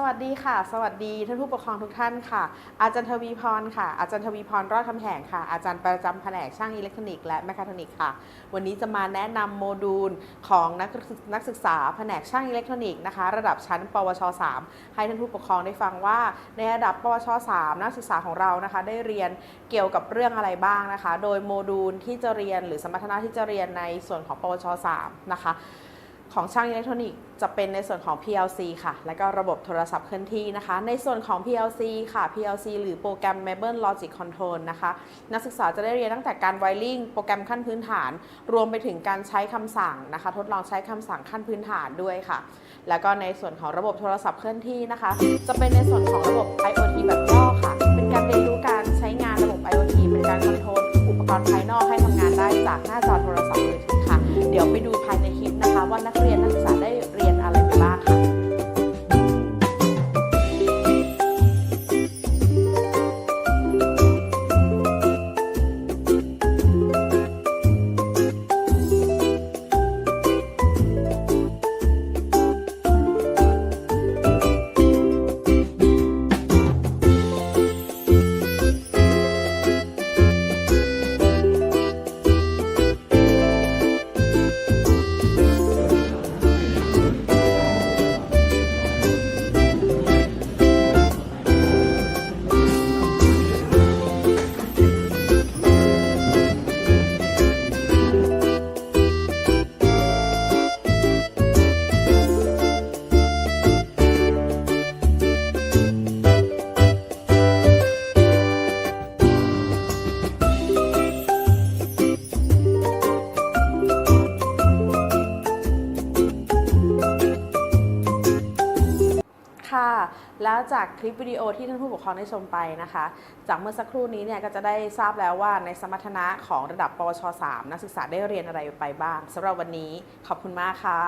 สวัสดีค่ะ สวัสดีท่านผู้ปกครองทุกท่านค่ะ อาจารย์ทวีพรค่ะ อาจารย์ทวีพรรอดคำแหงค่ะ อาจารย์ประจำแผนกช่างอิเล็กทรอนิกส์และแมคคาทรอนิกส์ค่ะ วันนี้จะมาแนะนำโมดูลของนักศึกนักศึกษาแผนกช่างอิเล็กทรอนิกส์นะคะ ระดับชั้น ปวช 3 ให้ท่านผู้ปกครองได้ฟังว่า ในระดับปวช 3 นักศึกษาของเรานะคะ ได้เรียนเกี่ยวกับเรื่องอะไรบ้างนะคะ โดยโมดูลที่จะเรียนหรือสมรรถนะที่จะเรียนในส่วนของปวช 3 นะคะ ของช่างอิเล็กทรอนิกส์จะเป็นในส่วนของ PLC ค่ะ และก็ระบบโทรศัพท์เคลื่อนที่นะคะ ในส่วนของ PLC ค่ะ PLC หรือโปรแกรม Mabel Logic Control นะคะ นักศึกษาจะได้เรียนตั้งแต่การไวริงโปรแกรมขั้นพื้นฐาน รวมไปถึงการใช้คำสั่งนะคะ ทดลองใช้คำสั่งขั้นพื้นฐานด้วยค่ะ แล้วก็ในส่วนของระบบโทรศัพท์เคลื่อนที่นะคะ จะเป็นในส่วนของระบบ IoT แบบย่อค่ะ เป็นการเรียนรู้การใช้งานระบบ IoT เป็นการคอนโทรลอุปกรณ์ภายนอกให้ทำงานได้จากหน้าจอโทรศัพท์มือถือค่ะ เดี๋ยวไปดู วันนักเรียน แล้วจากคลิปวิดีโอที่ท่านผู้ปกครองได้ชมไปนะคะ จากเมื่อสักครู่นี้เนี่ยก็จะได้ทราบแล้วว่าในสมรรถนะของระดับปวช 3 นักศึกษาได้เรียนอะไรไปบ้างสำหรับวันนี้ขอบคุณมากค่ะ